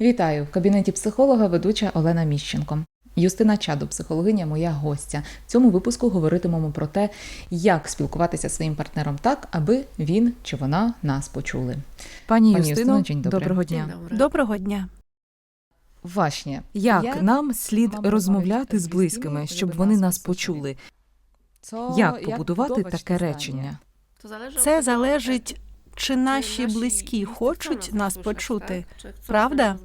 Вітаю в кабінеті психолога, ведуча Олена Міщенко. Юстина Чадо, психологиня, моя гостя. В цьому випуску говоритимемо про те, як спілкуватися зі своїм партнером так, аби він чи вона нас почули. Пані, Пані Юстино, Юстино, доброго дня. Доброго дня. Вашнє, Як, Як нам слід розмовляти з близькими, щоб вони нас нас почули? Як побудувати таке речення? Це залежить, чи наші близькі хочуть нас почути, правда?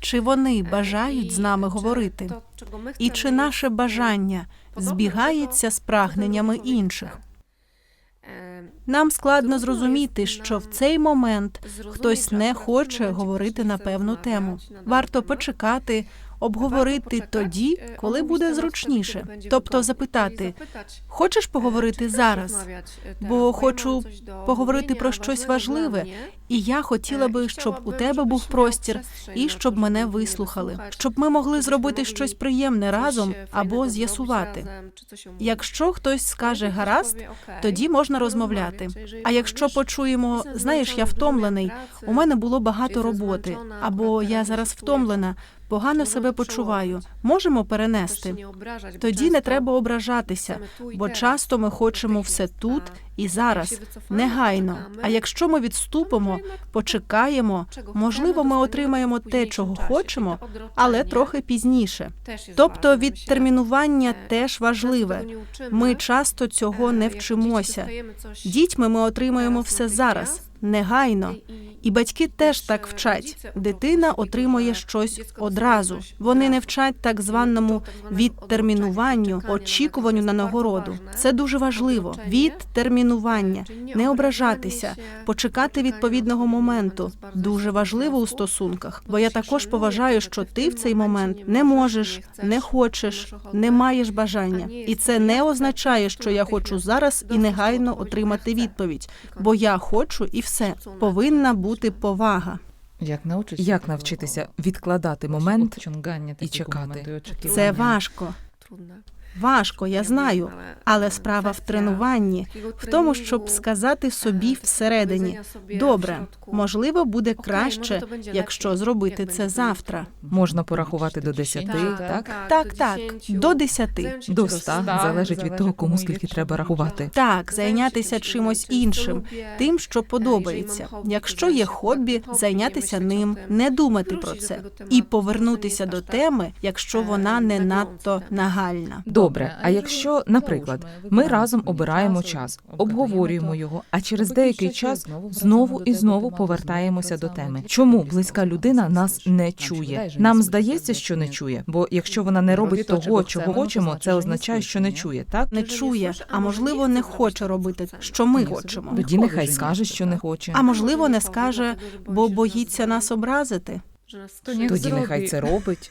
Чи вони бажають з нами говорити? І чи наше бажання збігається з прагненнями інших? Нам складно зрозуміти, що в цей момент хтось не хоче говорити на певну тему. Варто почекати, обговорити тоді, коли буде зручніше. Тобто запитати, хочеш поговорити зараз? Бо хочу поговорити про щось важливе, і я хотіла би, щоб у тебе був простір і щоб мене вислухали, щоб ми могли зробити щось приємне разом або з'ясувати. Якщо хтось скаже гаразд, тоді можна розмовляти. А якщо почуємо, знаєш, я втомлений, у мене було багато роботи, або я зараз втомлена, погано себе почуваю, можемо перенести. Тоді не треба ображатися, бо часто ми хочемо все тут і зараз, негайно. А якщо ми відступимо, почекаємо, можливо, ми отримаємо те, чого хочемо, але трохи пізніше. Тобто відтермінування теж важливе. Ми часто цього не вчимося. Дітьми ми отримуємо все зараз, негайно. І батьки теж так вчать. Дитина отримує щось одразу. Вони не вчать так званому відтермінуванню, очікуванню на нагороду. Це дуже важливо. Відтермінування, не ображатися, почекати відповідного моменту. Дуже важливо у стосунках. Бо я також поважаю, що ти в цей момент не можеш, не хочеш, не маєш бажання. І це не означає, що я хочу зараз і негайно отримати відповідь. Бо я хочу і все. Повинна бути повага. Як навчитися, Як навчитися відкладати момент? і чекати? Це важко. Важко, я знаю. Але справа в тренуванні, в тому, щоб сказати собі всередині: добре, можливо, буде краще, якщо зробити це завтра. Можна порахувати до 10, так? Так, так, до десяти. До 100, залежить від того, кому скільки треба рахувати. Так, зайнятися чимось іншим, тим, що подобається. Якщо є хобі, зайнятися ним, не думати про це і повернутися до теми, якщо вона не надто нагальна. Добре, а якщо, наприклад, ми разом обираємо час, обговорюємо його, а через деякий час знову і знову повертаємося до теми. Чому близька людина нас не чує? Нам здається, що не чує, бо якщо вона не робить того, чого хочемо, це означає, що не чує, так? Не чує, а можливо, не хоче робити, що ми хочемо. Тоді нехай скаже, що не хоче. А можливо, не скаже, бо боїться нас образити. Тоді нехай це робить.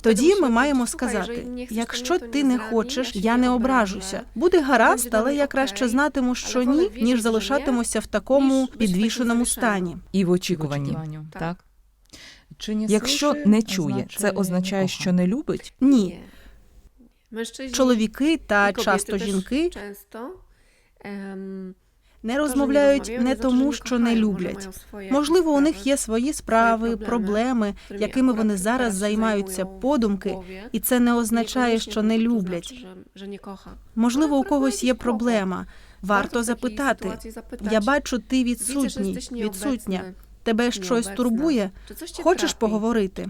Тоді ми маємо сказати: якщо ти не хочеш, я не ображуся. Буде гаразд, але я краще знатиму, що ні, ніж залишатимуся в такому підвішеному стані. І в очікуванні. Так. Чи Якщо не чує, це означає, що не любить. Ні, Чоловік чоловіки та часто жінки не розмовляють не тому, що не люблять. Можливо, у них є свої справи, проблеми, якими вони зараз займаються подумки, і це не означає, що не люблять. Можливо, у когось є проблема. Варто запитати. Я бачу, ти відсутній, відсутня. Тебе щось турбує? Хочеш поговорити?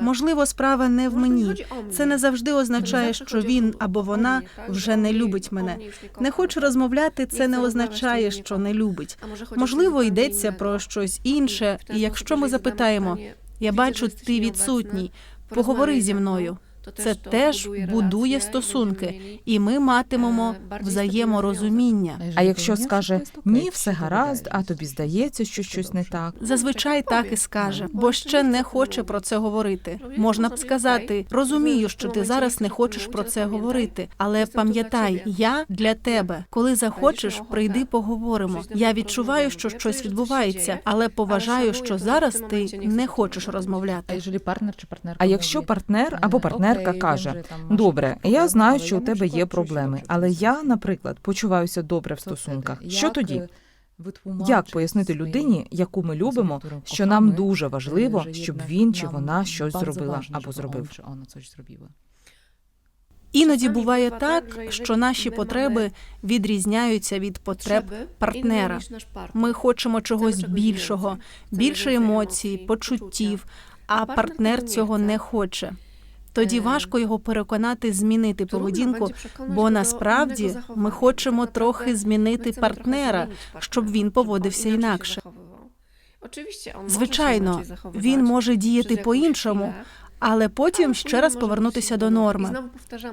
Можливо, справа не в мені. Це не завжди означає, що він або вона вже не любить мене. Не хоче розмовляти, це не означає, що не любить. Можливо, йдеться про щось інше, і якщо ми запитаємо, я бачу, ти відсутній, поговори зі мною. Це теж будує стосунки, і ми матимемо взаєморозуміння. А якщо скаже ні, все гаразд, а тобі здається, що щось не так. Зазвичай так і скаже, бо ще не хоче про це говорити. Можна б сказати, розумію, що ти зараз не хочеш про це говорити, але пам'ятай, я для тебе. Коли захочеш, прийди, поговоримо. Я відчуваю, що щось відбувається, але поважаю, що зараз ти не хочеш розмовляти. А якщо партнер або партнерка каже: Добре, я знаю, що у тебе є проблеми, але я, наприклад, почуваюся добре в стосунках. Що тоді? Як пояснити людині, яку ми любимо, що нам дуже важливо, щоб він чи вона щось зробила або зробив? Іноді буває так, що наші потреби відрізняються від потреб партнера. Ми хочемо чогось більшого, більше емоцій, почуттів, а партнер цього не хоче. Тоді важко його переконати змінити поведінку, бо насправді ми хочемо трохи змінити партнера, щоб він поводився інакше. Звичайно, він може діяти по-іншому, але потім ще раз повернутися до норми.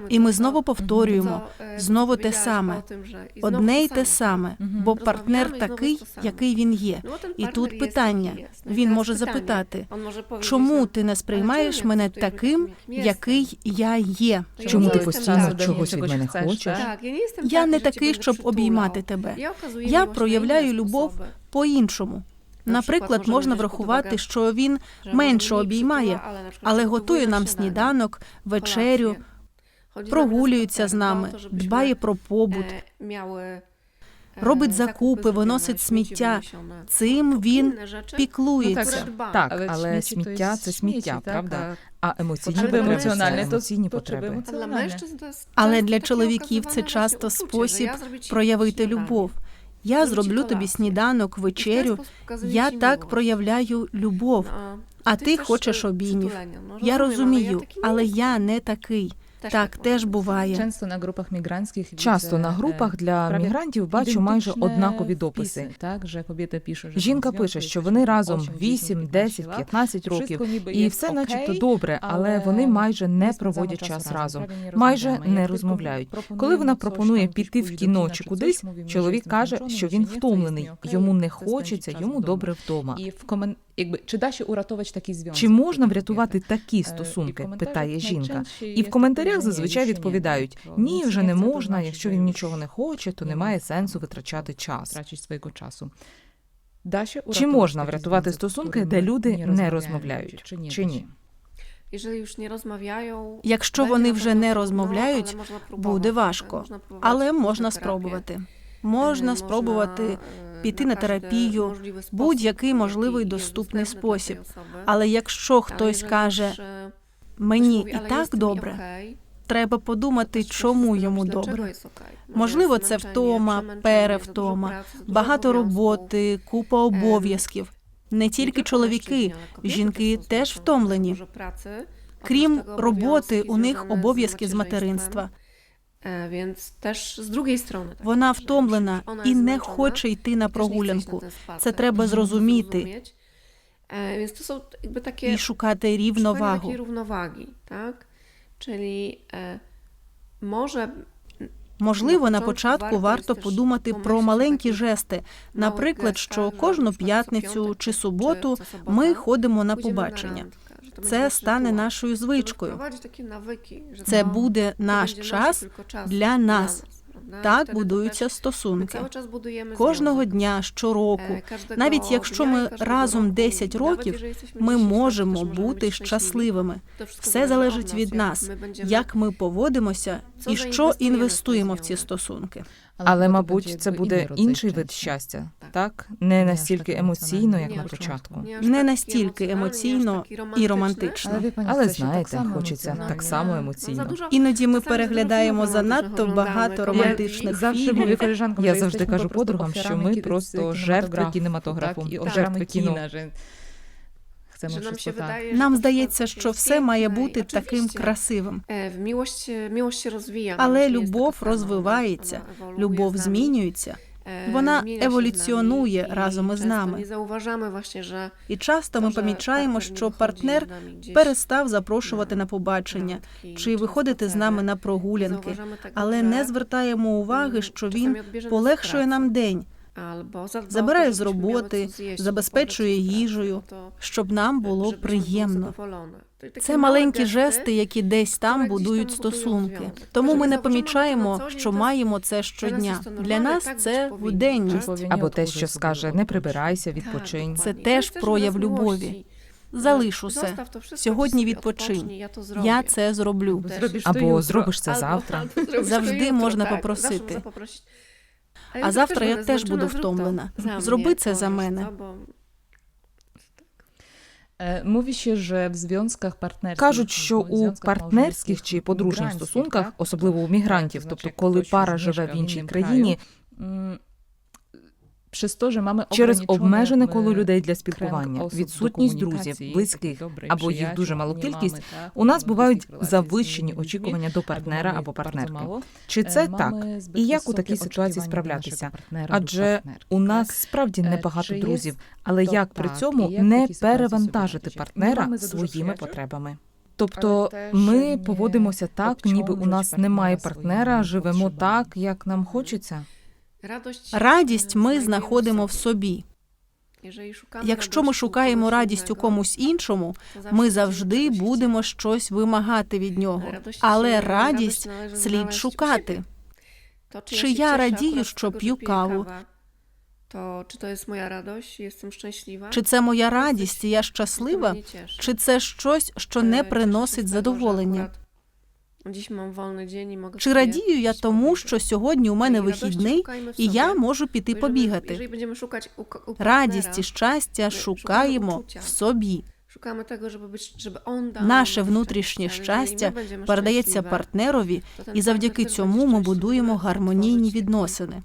І ми знову повторюємо знову те саме, одне й те саме, бо партнер такий, який він є. І тут питання: він може запитати, чому ти не сприймаєш мене таким, який я є? Чому ти постійно чогось від мене хочеш? Я не такий, щоб обіймати тебе. Я проявляю любов по-іншому. Наприклад, можна врахувати, що він менше обіймає, але готує нам сніданок, вечерю, прогулюється з нами, дбає про побут, робить закупи, виносить сміття. Цим він піклується. Так, але сміття це сміття, правда? А емоційні Потреби потреби емоціональні, це то- емоційні потреби. Але для чоловіків це часто спосіб проявити любов. Я зроблю тобі сніданок, вечерю. Я так проявляю любов. А ти хочеш обіймів. Я розумію, але я не такий. Так теж буває. Часто на групах мігрантських Часто на групах для мігрантів бачу майже однакові дописи. Так, же кобіта пише, що Жінка пише, що вони разом 8, 10, 15 років, і все начебто добре, але вони майже не проводять час разом, майже не розмовляють. Коли вона пропонує піти в кіно чи кудись, чоловік каже, що він втомлений, йому не хочеться, йому добре вдома. Якби чи да ще уратович такі зв'язки? Чи можна врятувати Е, такі стосунки? питає жінка. І в коментарях зазвичай відповідають: ні, вже не можна. Якщо він нічого не хоче, то немає сенсу витрачати час. Свого часу. Чи можна врятувати стосунки, де люди не розмовляють? Чи ні? Якщо вони вже не розмовляють, буде важко, але можна спробувати. Можна спробувати піти на терапію, будь-який можливий доступний спосіб. Але якщо хтось каже, мені і так добре, треба подумати, чому йому добре. Можливо, це втома, перевтома, багато роботи, купа обов'язків. Не тільки чоловіки, жінки теж втомлені. Крім роботи, у них обов'язки з материнства. Więc też z drugiej strony. Вона втомлена і не хоче йти на прогулянку. Це треба зрозуміти Zrozumieć. E, Więc to są jakby takie шукати szukanie рівновагу. takiej równowagi, tak? Czyli e, może Можливо, на початку варто подумати про маленькі жести. Наприклад, що кожну п'ятницю чи суботу ми ходимо на побачення. Це стане нашою звичкою. Це буде наш час для нас. Так будуються стосунки. Кожного дня, щороку. Навіть якщо ми разом 10 років, ми можемо бути щасливими. Все залежить від нас, як ми поводимося і що інвестуємо в ці стосунки. Але, мабуть, це буде інший вид щастя, так не настільки емоційно, як на початку. Не настільки емоційно і романтично. Але знаєте, хочеться так само емоційно. Іноді ми переглядаємо занадто багато романтичних завжди фільмів. mówię koleżankom, Я завжди кажу подругам, що ми просто жертви кінематографу, жертви кіно. Нам здається, що все має бути таким красивим. się rozwija. Але любов розвивається, любов змінюється, Вона się z еволюціонує разом із нами. І часто ми помічаємо, що партнер перестав запрошувати на побачення чи виходити з нами на прогулянки, але не звертаємо уваги, що він полегшує нам день, zadba забирає з роботи, забезпечує їжею, щоб нам було приємно. Це маленькі жести, які десь там будують стосунки. Тому ми не помічаємо, що маємо це щодня. Для нас це буденність. Або те, що скаже не прибирайся, відпочинь. Це теж прояв любові. miłości. Залиш усе. Сьогодні ty відпочинь. Я. Це зроблю. Або зробиш це завтра. Завжди можна попросити. А завтра я теж буду втомлена. Зроби це за мене. Мові ще ж в зв'язках związkach Кажуть, що у партнерських чи подружніх стосунках, особливо у мігрантів, тобто коли пара живе в іншій країні, через обмежене коло е, людей для спілкування, відсутність друзів, близьких або їх дуже малу не кількість, у нас бувають завищені очікування до партнера або партнерки. Чи Е, це так? І як у такій ситуації справлятися? Адже у нас справді Е, небагато друзів, але як при цьому не перевантажити партнера своїми потребами? Тобто ми поводимося так, ніби у нас немає партнера, живемо так, як нам хочеться. Радість ми знаходимо в собі. Якщо ми шукаємо радість у комусь іншому, ми завжди будемо щось вимагати від нього. Але радість слід шукати. Чи я радію, що п'ю каву? То чи то є моя радость, єстем щаслива? Чи це моя радість, і я щаслива, чи це щось, що не приносить задоволення? Чи радію я тому, що сьогодні у мене вихідний, і я можу піти побігати? Радість і щастя шукаємо в собі. Шукаємо того, щоб щоб он Наше внутрішнє щастя. Передається партнерові, і завдяки цьому ми будуємо гармонійні відносини.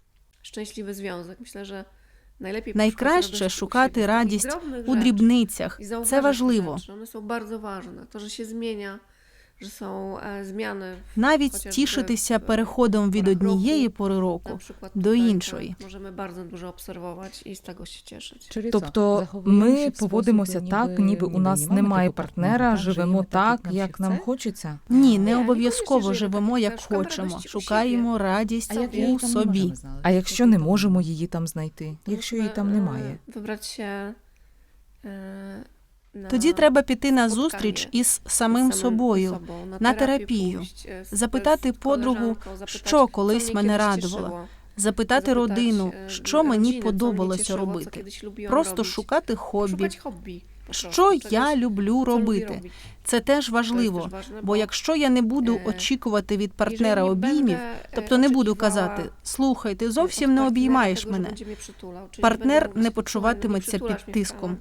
Myślę, że najlepiej Найкраще шукати радість у дрібницях. I Це zauważyć te важливо. Навіть тішитися переходом від однієї пори року tutaj, іншої. bardzo dużo obserwować i z tego się cieszyć. Тобто ми поводимося так, ніби у нас немає партнера, живемо так, як нам хочеться? Ні, не не обов'язково живемо як хочемо. Шукаємо радість у собі. А якщо не можемо її там знайти, якщо її там немає? E, na Тоді треба піти на зустріч із самим собою, на терапію, z- запитати подругу, що колись мене радувало, запитати родину, e, що мені подобалося робити. Просто шукати хобі, що я люблю робити. Це теж важливо. Бо якщо я не буду е, очікувати від партнера обіймів, тобто не буду казати Слухай, ти зовсім не обіймаєш мене. Партнер не почуватиметься під тиском.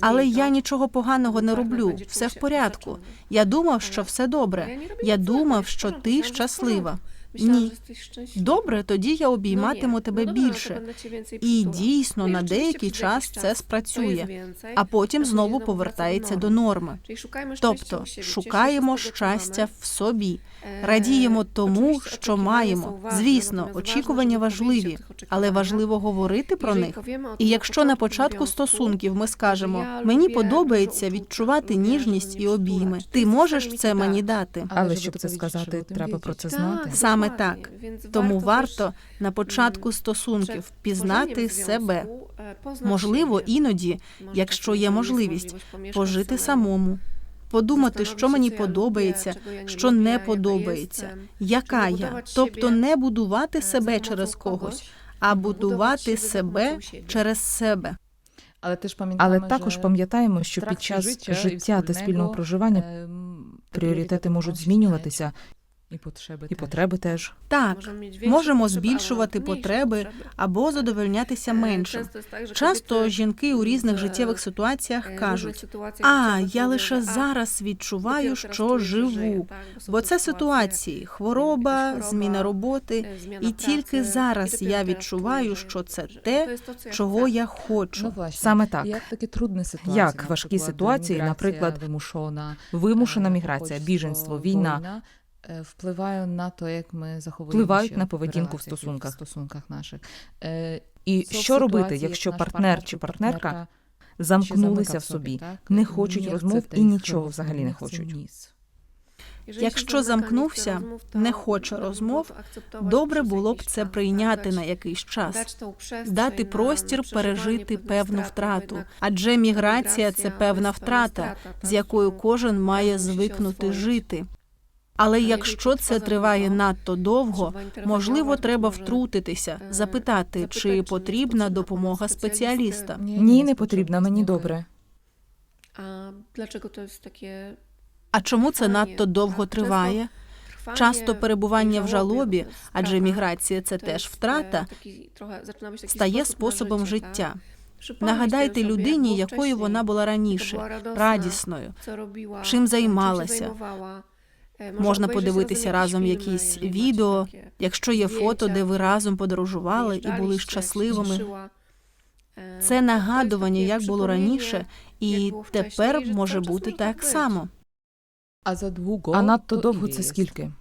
Але я нічого поганого не роблю, все в порядку. Я думав, що Е, все добре. я думав, що ти щаслива. Ні. Добре, тоді я Ну, обійматиму тебе Ну, більше. І дійсно Ну, на деякий час це спрацює, а потім знову повертається до норми. Тобто шукаємо щастя в собі, Е, радіємо тому, що маємо. Звісно, очікування важливі, але важливо говорити про них. І якщо на початку стосунків ми скажемо, мені подобається відчувати ніжність і обійми, ти можеш це мені дати. Але щоб це сказати, треба про це знати. Саме так. Тому варто на початку стосунків пізнати себе. e, Можливо, іноді, якщо є можливість пожити самому. Подумати, що мені подобається, що не подобається, яка я. Тобто не будувати е, себе через когось, а будувати себе через себе. Але теж Але також пам'ятаємо, що під час життя та спільного проживання пріоритети можуть змінюватися, і потреби, і теж. потреби теж. Так, Можемо можемо збільшувати потреби, або задовольнятися Е, меншим. часто так, що Часто жінки у різних життєвих е, ситуаціях е, кажуть: А, я лише зараз відчуваю, що живу. Бо це ситуації, хвороба, зміна роботи. І тільки зараз я відчуваю, що це те, то є то, що я чого я Ну, хочу. Саме так. Як важкі ситуації, наприклад, вимушена, Вимушена міграція, біженство, війна е, впливають на те, як ми заховуємо Впливають на поведінку в стосунках. в стосунках наших. Е, І це що робити, якщо партнер чи партнерка замкнулися в собі, не хочуть розмов і нічого взагалі не хочуть. Якщо замкнувся, то не хоче розмов Добре було б це прийняти на якийсь час, дати простір пережити певну втрату. Адже міграція це певна втрата, з якою кожен має звикнути жити. Але якщо це триває надто довго, можливо, треба втрутитися, запитати, чи потрібна допомога спеціаліста. Ні, не потрібно, мені добре. А чому це надто довго триває? Часто перебування в жалобі, адже міграція це теж втрата, стає способом життя. Нагадайте людині, якою вона була раніше, радісною. чим займалася. Можна подивитися разом якісь відео, якщо є фото, де ви разом подорожували і були щасливими. Це нагадування, як було раніше, і тепер може бути так само. А за надто довго це скільки?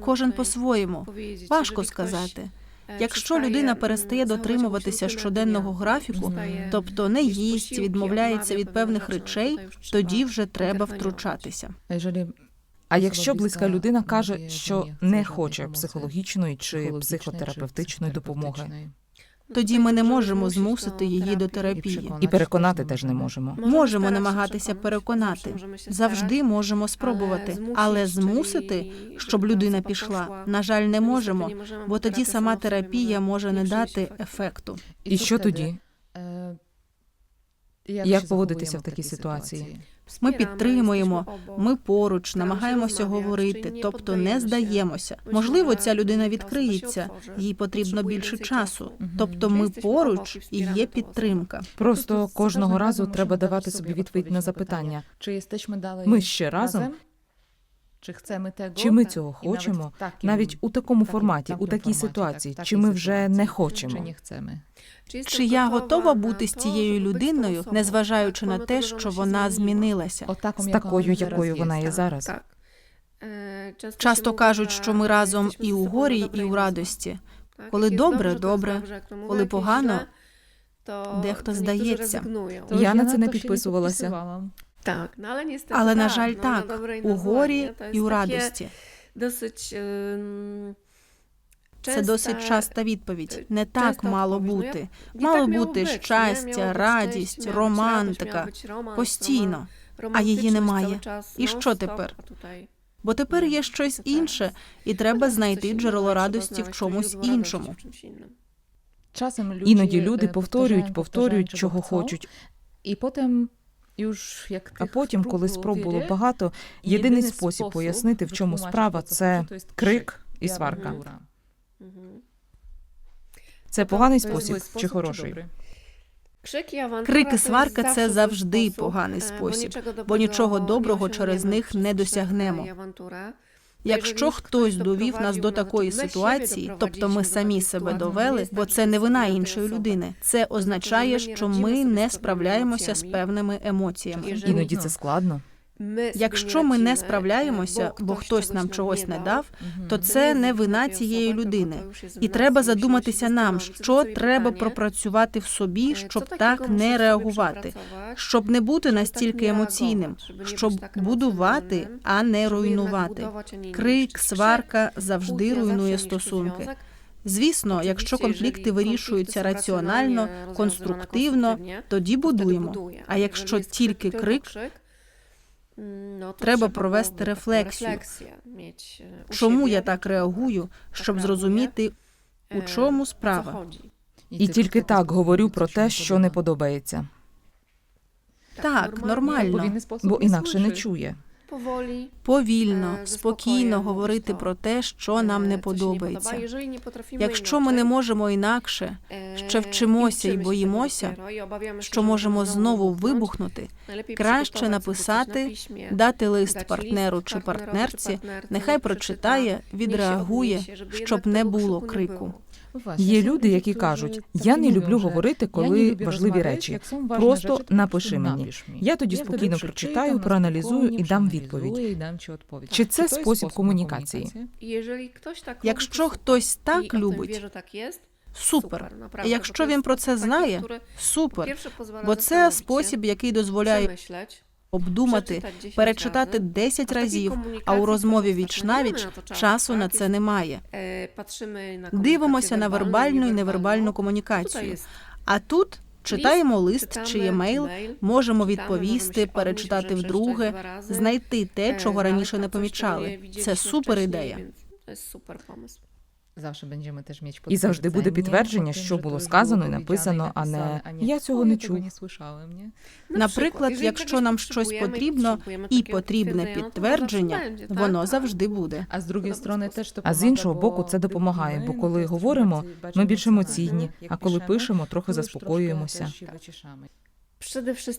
Кожен по-своєму. Важко сказати. E, Якщо людина перестає дотримуватися щоденного графіку, тобто не їсть, відмовляється від певних речей, тоді вже треба втручатися. А якщо близька людина каже, що не хоче психологічної чи психотерапевтичної допомоги. Тоді ми не можемо змусити її до терапії. і переконати теж не можемо. можемо. Намагатися переконати. Завжди можемо спробувати, але змусити, щоб людина пішла, на жаль, не можемо, бо тоді сама терапія може не дати ефекту. І що тоді? Е, Як поводитися в такій ситуації? Ми підтримуємо, ми поруч намагаємося говорити, тобто не здаємося. Можливо, ця людина відкриється, їй потрібно більше часу. Тобто ми поруч і є підтримка. Просто кожного разу треба давати собі відповідь на запитання, Чи Ми ще разом? Чи? Чи ми цього хочемо? навіть у такому форматі, у такій форматі, ситуації, так, чи ми вже ситуації, не Чи хочемо? не? Чи я готова бути з цією людиною, незважаючи на те, що вона змінилася? Отаком, З такою, якою вона є зараз. Так. Е, Часто кажуть, що ми разом і у горі, і у радості. Коли добре, добре. Коли погано, дехто здається. Я на це не підписувалася. Так, ну, але, на жаль, так, dobre i у горі і у радості. Досить, ем, Це часта- досить часта відповідь. Не часта так мало. Ну, я- бути. Мало бути щастя, радість, романтика постійно. а її немає. І що тепер? Бо тепер є щось інше, і треба знайти джерело радості в чомусь іншому. ludzie, Іноді е, люди повторюють, повторюють, чого хочуть. І потім, А потім, коли спроб було багато, єдиний спосіб пояснити, в чому справа, це крик і сварка. Це поганий спосіб чи хороший? Крик і сварка це завжди поганий е, спосіб, бо нічого доброго через них не досягнемо. Якщо хтось довів нас до такої ситуації, тобто ми самі себе довели, бо це не вина іншої людини. Це означає, що ми не справляємося з певними емоціями. Іноді це складно. Якщо ми не справляємося, бо хтось нам чогось не дав, то це не вина цієї людини. І треба задуматися нам, що треба пропрацювати в собі, щоб так не реагувати, щоб не бути настільки емоційним, щоб будувати, а не руйнувати. Крик, сварка завжди руйнує стосунки. Звісно, якщо конфлікти вирішуються раціонально, конструктивно, тоді будуємо. А якщо тільки крик, треба провести рефлексію. чому я так реагую, щоб зрозуміти, у чому справа. І тільки так говорю про те, що не подобається, Так, нормально. бо інакше не чує. Поволі, Повільно, Е, спокійно говорити про те, що нам не подобається. Якщо ми не можемо інакше, ще вчимося і боїмося, що можемо знову вибухнути, краще написати, дати лист партнеру чи партнерці, нехай прочитає, відреагує, щоб не було крику. Є люди, які кажуть: я не люблю говорити, коли важливі речі. Просто напиши мені. Я тоді спокійно прочитаю, проаналізую і дам відповідь. Чи це спосіб комунікації? Якщо хтось так любить, супер. І якщо він про це знає, супер. Бо це спосіб, який дозволяє обдумати, перечитати 10 разів, а у розмові віч навіч часу на це немає. Дивимося на вербальну і невербальну комунікацію. А тут читаємо лист чи емейл, можемо відповісти, перечитати вдруге, знайти те, чого раніше не помічали. Це супер ідея. Супер Zawsze będziemy też mieć І завжди буде підтвердження, що було сказано і написано, а не «я цього не чув». Наприклад, якщо нам щось потрібно і потрібне підтвердження, воно завжди буде. А з другої сторони теж А з іншого боку, це допомагає, бо коли говоримо, ми більш емоційні, а коли пишемо, трохи заспокоюємося.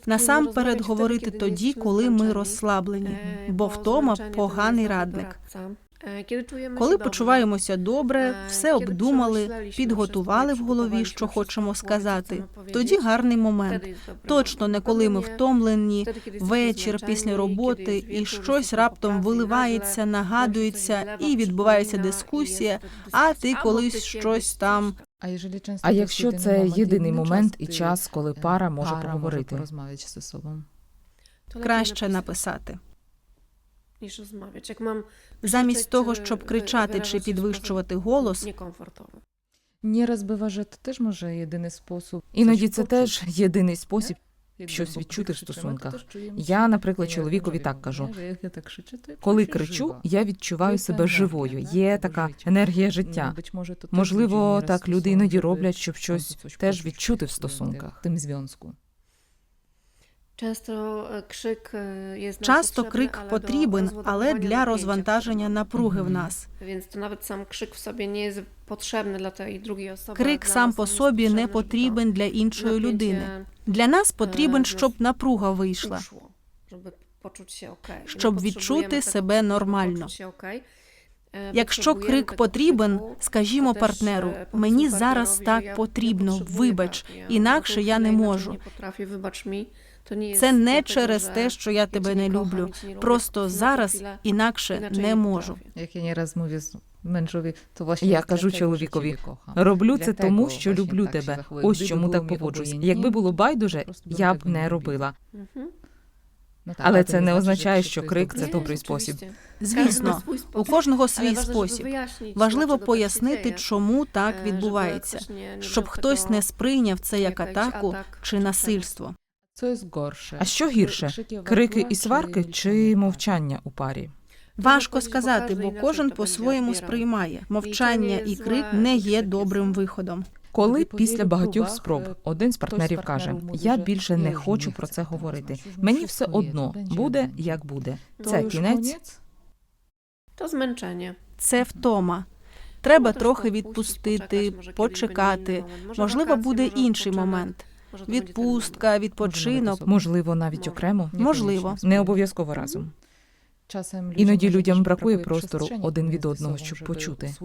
Насамперед говорити тоді, коли ми розслаблені, бо втома поганий радник. Коли почуваємося добре, все обдумали, підготували в голові, що хочемо сказати. Тоді гарний момент. Точно не коли ми втомлені, вечір після роботи, і щось раптом виливається, нагадується, і відбувається дискусія. А ти колись щось там. А якщо це єдиний момент і час, коли пара може собою. краще написати. ніж розмовляти. Як мам Замість того, щоб кричати чи підвищувати голос, некомфортово. Не розбивати це теж може єдиний спосіб. Іноді це теж єдиний спосіб. щось відчути в стосунках. Я, наприклад, чоловікові так кажу. Коли кричу, я відчуваю себе живою. Є така енергія життя. Можливо, так люди іноді роблять, щоб щось теж відчути в стосунках. Тим зв'язку. Часто е, крик е, є часто крик потрібен, але для розвантаження напруги в нас. Nawet sam krzyk w sobie nie jest potrzebny dla tej drugiej osoby. Крик Dla сам по собі не потрібен для іншої людини. Для нас е, потрібен, в щоб напруга вийшла. Щоб відчути себе нормально. Е, Якщо крик потрібен, скажімо партнеру, е, мені зараз так потрібно, вибач, інакше я не можу. nie potrafię, Це не через те, що я тебе не люблю. Просто зараз інакше не можу. Як я не раз мові з менеджові, то власне Я кажу чоловікові. Роблю це тому, що люблю тебе. Ось чому так поводжусь. Якби було байдуже, я б не робила. Але це не означає, що крик це добрий спосіб. Звісно, у кожного свій спосіб. Важливо пояснити, чому так Е, відбувається, щоб хтось не- сприйняв це як атаку чи насильство. Це є горше. А що гірше? Крики і сварки чи мовчання у парі? Важко сказати, бо кожен по-своєму сприймає. Мовчання і крик не є добрим виходом. Коли після багатьох спроб один з партнерів каже: Я більше не хочу про це говорити. Мені все одно буде як буде. Це кінець. To zmęczenie. Це втома. Треба трохи відпустити, почекати, може, Можливо, буде інший момент. Відпустка, відпочинок. Можливо, навіть окремо. Можливо. Не обов'язково разом. Часом Іноді людям бракує простору один від одного, щоб почути.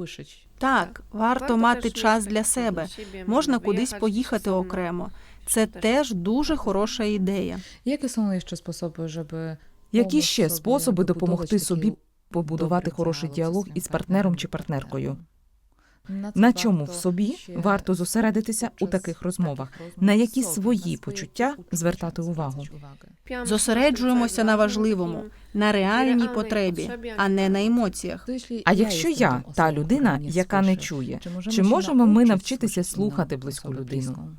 Так, варто мати час для себе. Можна кудись поїхати окремо. Це Теж дуже хороша ідея. Які ще способи, щоб Які ще способи допомогти собі побудувати хороший діалог із партнером чи партнеркою? На чому в собі варто зосередитися у таких розмовах? На які свої почуття звертати увагу? Зосереджуємося на важливому, на реальній потребі, а не на емоціях. А якщо я та людина, яка не чує, чи можемо ми навчитися слухати близьку людину?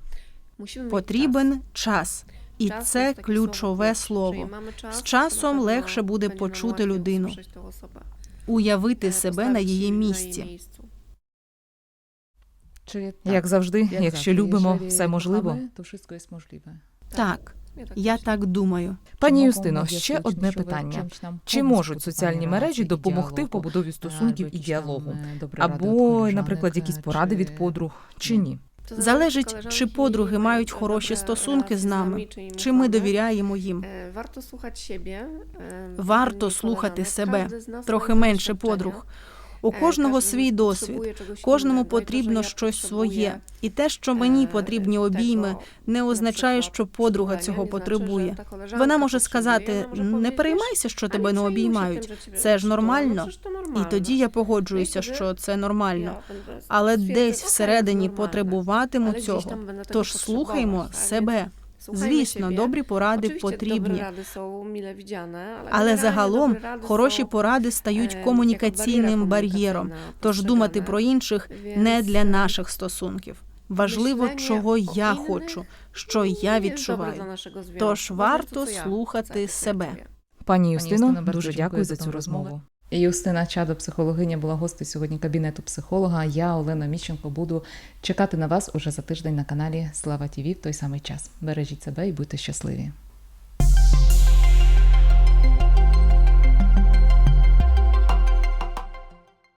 Потрібен час, і це ключове слово. З часом легше буде почути людину, уявити себе на її місці. Як завжди, якщо любимо, все можливо. то все є можливе. Так, я так думаю. Пані Юстино, ще одне питання: чи можуть соціальні мережі допомогти в побудові стосунків і діалогу? Або, наприклад, якісь поради від подруг, чи ні? Залежить, чи подруги мають хороші стосунки з нами, чи ми довіряємо їм. Варто слухати себе. Варто слухати себе, трохи менше подруг. У кожного свій досвід, кожному потрібно щось своє. І те, що мені потрібні обійми, не означає, що подруга цього потребує. Вона може сказати: не переймайся, що тебе не обіймають. Це ж нормально. І тоді я погоджуюся, що це нормально. Але десь всередині потребуватиму цього. Тож слухаймо себе. Звісно, добрі поради потрібні. Але загалом хороші поради стають комунікаційним бар'єром. Тож думати про інших не для наших стосунків. Важливо, чого я хочу, що я відчуваю. Тож варто слухати себе. Пані Юстино, дуже дякую за цю розмову. Юстина Чадо, психологиня, була гостею сьогодні кабінету психолога. Я, Олена Міщенко, буду чекати на вас уже за тиждень на каналі Слава ТІВІ в той самий час. Бережіть себе і будьте щасливі.